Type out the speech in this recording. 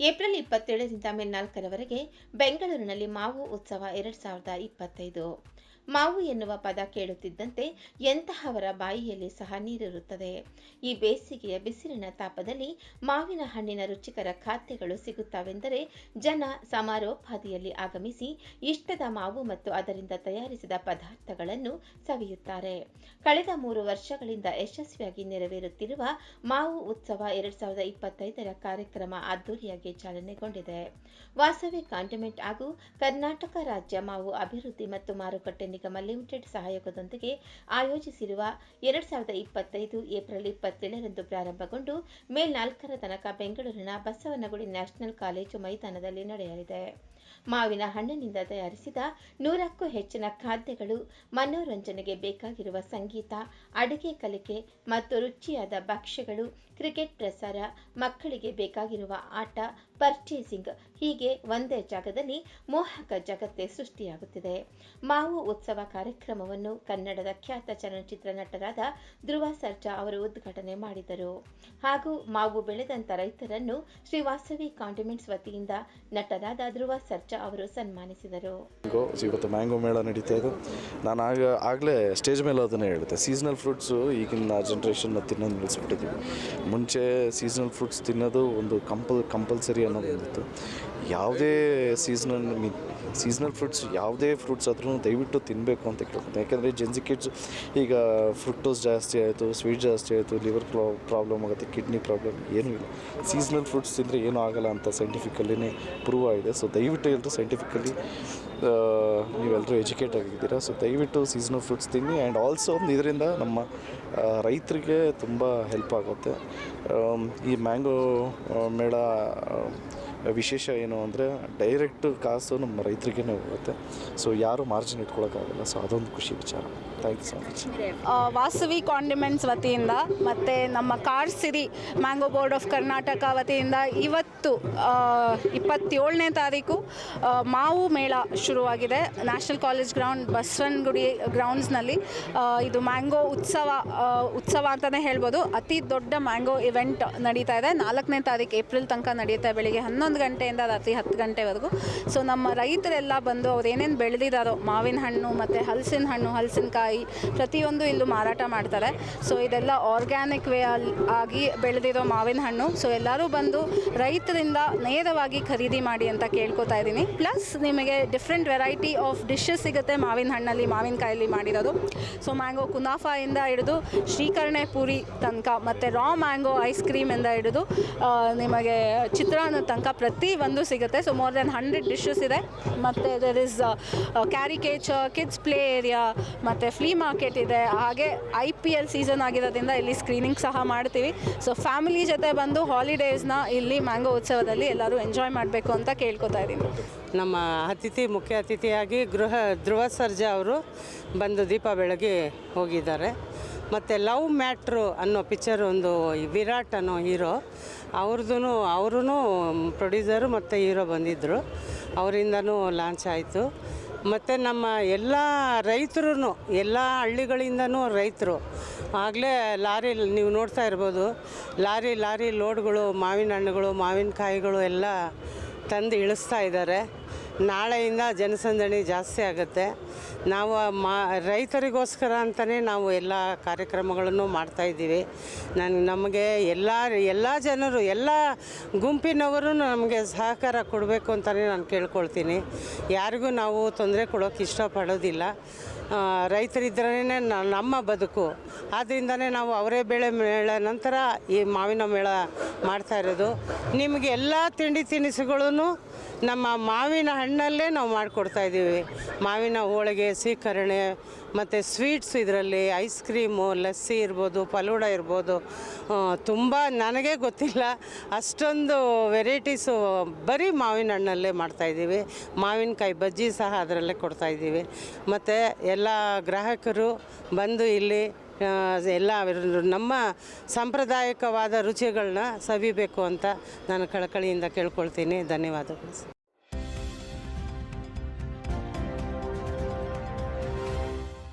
April ಇಪ್ಪತ್ತೇಳರಿಂದ May ನಾಲ್ಕರವರೆಗೆ ಬೆಂಗಳೂರಿನಲ್ಲಿ ಮಾವು ಉತ್ಸವ ಎರಡ್ ಸಾವಿರದ ಇಪ್ಪತ್ತೈದು. ಮಾವು ಎನ್ನುವ ಪದ ಕೇಳುತ್ತಿದ್ದಂತೆ ಎಂತಹವರ ಬಾಯಿಯಲ್ಲಿ ಸಹ ನೀರಿರುತ್ತದೆ. ಈ ಬೇಸಿಗೆಯ ಬಿಸಿಲಿನ ತಾಪದಲ್ಲಿ ಮಾವಿನ ಹಣ್ಣಿನ ರುಚಿಕರ ಖಾದ್ಯಗಳು ಸಿಗುತ್ತವೆಂದರೆ ಜನ ಸಮಾರೋಪಾದಿಯಲ್ಲಿ ಆಗಮಿಸಿ ಇಷ್ಟದ ಮಾವು ಮತ್ತು ಅದರಿಂದ ತಯಾರಿಸಿದ ಪದಾರ್ಥಗಳನ್ನು ಸವಿಯುತ್ತಾರೆ. ಕಳೆದ ಮೂರು ವರ್ಷಗಳಿಂದ ಯಶಸ್ವಿಯಾಗಿ ನೆರವೇರುತ್ತಿರುವ ಮಾವು ಉತ್ಸವ ಎರಡ್ ಸಾವಿರದ ಇಪ್ಪತ್ತೈದರ ಕಾರ್ಯಕ್ರಮ ಅದ್ದೂರಿಯಾಗಿ ಚಾಲನೆಗೊಂಡಿದೆ. ವಾಸವಿ ಕಾಂಟಿಮೆಂಟ್ ಹಾಗೂ ಕರ್ನಾಟಕ ರಾಜ್ಯ ಮಾವು ಅಭಿವೃದ್ಧಿ ಮತ್ತು ಮಾರುಕಟ್ಟೆ ನಿಗಮ ಲಿಮಿಟೆಡ್ ಸಹಯೋಗದೊಂದಿಗೆ ಆಯೋಜಿಸಿರುವ ಎರಡ್ ಸಾವಿರದ ಇಪ್ಪತ್ತೈದು ಏಪ್ರಿಲ್ ಇಪ್ಪತ್ತೇಳರಂದು ಪ್ರಾರಂಭಗೊಂಡು ಮೇ ನಾಲ್ಕರ ತನಕ ಬೆಂಗಳೂರಿನ ಬಸವನಗುಡಿ ನ್ಯಾಷನಲ್ ಕಾಲೇಜು ಮೈದಾನದಲ್ಲಿ ನಡೆಯಲಿದೆ. ಮಾವಿನ ಹಣ್ಣಿನಿಂದ ತಯಾರಿಸಿದ ನೂರಕ್ಕೂ ಹೆಚ್ಚಿನ ಖಾದ್ಯಗಳು ಮನೋರಂಜನೆಗೆ ಬೇಕಾಗಿರುವ ಸಂಗೀತ, ಅಡುಗೆ ಕಲಿಕೆ ಮತ್ತು ರುಚಿಯಾದ ಭಕ್ಷ್ಯಗಳು, ಕ್ರಿಕೆಟ್ ಪ್ರಸಾರ, ಮಕ್ಕಳಿಗೆ ಬೇಕಾಗಿರುವ ಆಟ ಪರ್ಚೇಸಿಂಗ್ ಹೀಗೆ ಒಂದೇ ಜಾಗದಲ್ಲಿ ಮೋಹಕ ಜಗತ್ತೇ ಸೃಷ್ಟಿಯಾಗುತ್ತಿದೆ. ಮಾವು ಉತ್ಸವ ಕಾರ್ಯಕ್ರಮವನ್ನು ಕನ್ನಡದ ಖ್ಯಾತ ಚಲನಚಿತ್ರ ನಟರಾದ ಧ್ರುವ ಸರ್ಜಾ ಅವರು ಉದ್ಘಾಟನೆ ಮಾಡಿದರು. ಹಾಗೂ ಮಾವು ಬೆಳೆದಂತ ರೈತರನ್ನು ಶ್ರೀ ಕಾಂಟಿಮೆಂಟ್ಸ್ ವತಿಯಿಂದ ನಟರಾದ ಧ್ರುವ ಸರ್ಜಾ ಅವರು ಸನ್ಮಾನಿಸಿದರು. ಇವತ್ತು ಮ್ಯಾಂಗೋ ಮೇಳ ನಡೀತಾ ಇದೆ. ನಾನು ಆಗ, ಆಗಲೇ ಸ್ಟೇಜ್ ಮೇಲೆ ಅದನ್ನೇ ಹೇಳಿದೆ ಸೀಸನಲ್ ಫ್ರೂಟ್ಸು ಈಗಿನ ಜನ್ರೇಷನ್ನ ತಿನ್ನೋದು ನಿಲ್ಲಿಸ್ಬಿಟ್ಟಿದ್ದೀವಿ ಮುಂಚೆ ಸೀಸನಲ್ ಫ್ರೂಟ್ಸ್ ತಿನ್ನೋದು ಒಂದು ಕಂಪಲ್ ಕಂಪಲ್ಸರಿ ಅನ್ನೋದು ಬಂದಿತ್ತು ಯಾವುದೇ ಸೀಸನಲ್ ಸೀಸ್ನಲ್ ಫ್ರೂಟ್ಸ್ ಯಾವುದೇ ಫ್ರೂಟ್ಸ್ ಆದ್ರೂ ದಯವಿಟ್ಟು ತಿನ್ನಬೇಕು ಅಂತ ಕೇಳ್ಕೊತೀನಿ. ಯಾಕೆಂದರೆ ಜೆನ್ಸಿ ಕಿಡ್ಸ್ ಈಗ ಫ್ರುಕ್ಟೋಸ್ ಜಾಸ್ತಿ ಆಯಿತು ಸ್ವೀಟ್ ಜಾಸ್ತಿ ಆಯಿತು ಲಿವರ್ ಪ್ರಾಬ್ಲಮ್ ಆಗುತ್ತೆ ಕಿಡ್ನಿ ಪ್ರಾಬ್ಲಮ್ ಏನೂ ಇಲ್ಲ. ಸೀಸ್ನಲ್ ಫ್ರೂಟ್ಸ್ ತಿಂದರೆ ಏನೂ ಆಗಲ್ಲ ಅಂತ ಸೈಂಟಿಫಿಕಲಿನೇ ಪ್ರೂವ್ ಆಗಿದೆ. ಸೊ ದಯವಿಟ್ಟು ಎಲ್ಲರೂ ಸೈಂಟಿಫಿಕಲಿ ನೀವೆಲ್ಲರೂ ಎಜುಕೇಟ್ ಆಗಿದ್ದೀರಾ. ಸೊ ದಯವಿಟ್ಟು ಸೀಸನಲ್ ಫ್ರೂಟ್ಸ್ ತಿನ್ನಿ. ಆ್ಯಂಡ್ ಆಲ್ಸೋ ಇದರಿಂದ ನಮ್ಮ ರೈತರಿಗೆ ತುಂಬ ಹೆಲ್ಪ್ ಆಗುತ್ತೆ. ಈ ಮ್ಯಾಂಗೋ ಮೇಳ ವಿಶೇಷ ಏನು ಅಂದರೆ ಡೈರೆಕ್ಟ್ ಕಾಸು ನಮ್ಮ ರೈತರಿಗೆ ಹೋಗುತ್ತೆ. ಸೊ ಯಾರು ಮಾರ್ಜಿನ್ ಇಟ್ಕೊಳ್ಳೋಕ್ಕಾಗಲ್ಲ ಸೊ ಅದೊಂದು ಖುಷಿ ವಿಚಾರ. Thank you so much Vasavi condiments ವತಿಯಿಂದ ಮತ್ತು ನಮ್ಮ Karsiri mango board of Karnataka ವತಿಯಿಂದ ಇವತ್ತು ಇಪ್ಪತ್ತೇಳನೇ ತಾರೀಕು ಮಾವು ಮೇಳ ಶುರುವಾಗಿದೆ. ನ್ಯಾಷನಲ್ ಕಾಲೇಜ್ ಗ್ರೌಂಡ್ ಬಸವನಗುಡಿ ಗ್ರೌಂಡ್ಸ್ನಲ್ಲಿ ಇದು ಮ್ಯಾಂಗೋ ಉತ್ಸವ ಉತ್ಸವ ಅಂತಲೇ ಹೇಳ್ಬೋದು. ಅತಿ ದೊಡ್ಡ ಮ್ಯಾಂಗೋ ಇವೆಂಟ್ ನಡೀತಾ ಇದೆ. ನಾಲ್ಕನೇ ತಾರೀಕು ಏಪ್ರಿಲ್ ತನಕ ನಡೆಯುತ್ತೆ. ಬೆಳಿಗ್ಗೆ ಹನ್ನೊಂದು ಗಂಟೆಯಿಂದ ರಾತ್ರಿ ಹತ್ತು ಗಂಟೆವರೆಗೂ. ಸೊ ನಮ್ಮ ರೈತರೆಲ್ಲ ಬಂದು ಅವ್ರು ಏನೇನು ಬೆಳೆದಿದ್ದಾರೋ ಮಾವಿನ ಹಣ್ಣು ಮತ್ತು ಹಲಸಿನ ಹಣ್ಣು, ಹಲಸಿನಕಾಯಿ ಪ್ರತಿಯೊಂದು ಇಲ್ಲೂ ಮಾರಾಟ ಮಾಡ್ತಾರೆ. ಸೊ ಇದೆಲ್ಲ ಆರ್ಗ್ಯಾನಿಕ್ ವೇ ಆಗಿ ಬೆಳೆದಿರೋ ಮಾವಿನ ಹಣ್ಣು. ಸೊ ಎಲ್ಲರೂ ಬಂದು ರೈತರಿಂದ ನೇರವಾಗಿ ಖರೀದಿ ಮಾಡಿ ಅಂತ ಕೇಳ್ಕೊತಾ ಇದ್ದೀನಿ. ಪ್ಲಸ್ ನಿಮಗೆ ಡಿಫ್ರೆಂಟ್ ವೆರೈಟಿ ಆಫ್ ಡಿಶಸ್ ಸಿಗುತ್ತೆ ಮಾವಿನ ಹಣ್ಣಲ್ಲಿ ಮಾವಿನಕಾಯಲ್ಲಿ ಮಾಡಿರೋದು. ಸೊ ಮ್ಯಾಂಗೋ ಕುನಾಫಾಯಿಂದ ಹಿಡಿದು ಶ್ರೀಕರ್ಣೆ ಪೂರಿ ತನಕ ಮತ್ತು ರಾ ಮ್ಯಾಂಗೋ ಐಸ್ ಕ್ರೀಮಿಂದ ಹಿಡಿದು ನಿಮಗೆ ಚಿತ್ರಾನ್ನ ತನಕ ಪ್ರತಿ ಒಂದು ಸಿಗುತ್ತೆ. So more than hundred dishes ಇದೆ. ಮತ್ತು there is caricature kids play area ಮತ್ತು ಫ್ಲೀ ಮಾರ್ಕೆಟ್ ಇದೆ. ಹಾಗೆ ಐ ಪಿ ಎಲ್ ಸೀಸನ್ ಆಗಿರೋದ್ರಿಂದ ಇಲ್ಲಿ ಸ್ಕ್ರೀನಿಂಗ್ ಸಹ ಮಾಡ್ತೀವಿ. ಸೊ ಫ್ಯಾಮಿಲಿ ಜೊತೆ ಬಂದು ಹಾಲಿಡೇಸ್ನ ಇಲ್ಲಿ ಮ್ಯಾಂಗೋ ಉತ್ಸವದಲ್ಲಿ ಎಲ್ಲರೂ ಎಂಜಾಯ್ ಮಾಡಬೇಕು ಅಂತ ಕೇಳ್ಕೊತಾ ಇದ್ದೀನಿ. ನಮ್ಮ ಅತಿಥಿ, ಮುಖ್ಯ ಅತಿಥಿಯಾಗಿ ಗೃಹ, ಧ್ರುವ ಸರ್ಜಾ ಅವರು ಬಂದು ದೀಪ ಬೆಳಗ್ಗೆ ಹೋಗಿದ್ದಾರೆ. ಮತ್ತು ಲವ್ ಮ್ಯಾಟ್ರು ಅನ್ನೋ ಪಿಕ್ಚರ್ ಒಂದು ವಿರಾಟ್ ಅನ್ನೋ ಹೀರೋ ಅವ್ರದ್ದು ಅವರು ಪ್ರೊಡ್ಯೂಸರು ಮತ್ತು ಹೀರೋ ಬಂದಿದ್ದರು ಅವರಿಂದನೂ ಲಾಂಚ್ ಆಯಿತು. ಮತ್ತು ನಮ್ಮ ಎಲ್ಲ ರೈತರು ಎಲ್ಲ ಹಳ್ಳಿಗಳಿಂದನೂ ರೈತರು. ಆಗಲೇ ಲಾರಿ, ನೀವು ನೋಡ್ತಾ ಇರ್ಬೋದು, ಲಾರಿ ಲಾರಿ ಲೋಡ್ಗಳು, ಮಾವಿನ ಹಣ್ಣುಗಳು, ಮಾವಿನಕಾಯಿಗಳು ಎಲ್ಲ ತಂದು ಇಳಿಸ್ತಾ ಇದ್ದಾರೆ. ನಾಳೆಯಿಂದ ಜನಸಂದಣಿ ಜಾಸ್ತಿ ಆಗುತ್ತೆ. ನಾವು ಮಾ, ರೈತರಿಗೋಸ್ಕರ ಅಂತಲೇ ನಾವು ಎಲ್ಲ ಕಾರ್ಯಕ್ರಮಗಳನ್ನು ಮಾಡ್ತಾಯಿದ್ದೀವಿ ನಾನು, ನಮಗೆ ಎಲ್ಲ ಎಲ್ಲ ಜನರು, ಎಲ್ಲ ಗುಂಪಿನವರು ನಮಗೆ ಸಹಕಾರ ಕೊಡಬೇಕು ಅಂತಲೇ ನಾನು ಕೇಳ್ಕೊಳ್ತೀನಿ. ಯಾರಿಗೂ ನಾವು ತೊಂದರೆ ಕೊಡೋಕೆ ಇಷ್ಟಪಡೋದಿಲ್ಲ. ರೈತರಿದ್ದರೇ ನಮ್ಮ ಬದುಕು. ಆದ್ದರಿಂದನೇ ನಾವು ಅವರೇ ಬೆಳೆ ಮೇಳ ನಂತರ ಈ ಮಾವಿನ ಮೇಳ ಮಾಡ್ತಾ ಇರೋದು. ನಿಮಗೆ ಎಲ್ಲ ತಿಂಡಿ ತಿನಿಸುಗಳೂ ನಮ್ಮ ಮಾವಿನ ಹಣ್ಣಲ್ಲೇ ನಾವು ಮಾಡಿಕೊಡ್ತಾ ಇದ್ದೀವಿ. ಮಾವಿನ ಹೋಳಿಗೆ ಸೀಕರಣೆ ಮತ್ತು ಸ್ವೀಟ್ಸ್ ಇದರಲ್ಲಿ ಐಸ್ ಕ್ರೀಮು, ಲಸ್ಸಿ ಇರ್ಬೋದು, ಫಲೂಡ ಇರ್ಬೋದು. ತುಂಬ ನನಗೆ ಗೊತ್ತಿಲ್ಲ. ಅಷ್ಟೊಂದು ವೆರೈಟೀಸು ಬರೀ ಮಾವಿನ ಹಣ್ಣಲ್ಲೇ ಮಾಡ್ತಾಯಿದ್ದೀವಿ ಮಾವಿನಕಾಯಿ ಬಜ್ಜಿ ಸಹ ಅದರಲ್ಲೇ ಕೊಡ್ತಾಯಿದ್ದೀವಿ ಮತ್ತು ಎಲ್ಲ ಗ್ರಾಹಕರು ಬಂದು ಇಲ್ಲಿ ಎಲ್ಲ ನಮ್ಮ ಸಾಂಪ್ರದಾಯಿಕವಾದ ರುಚಿಗಳನ್ನ ಸವಿಬೇಕು ಅಂತ ನಾನು ಕಳಕಳಿಯಿಂದ ಕೇಳ್ಕೊಳ್ತೀನಿ. ಧನ್ಯವಾದಗಳು.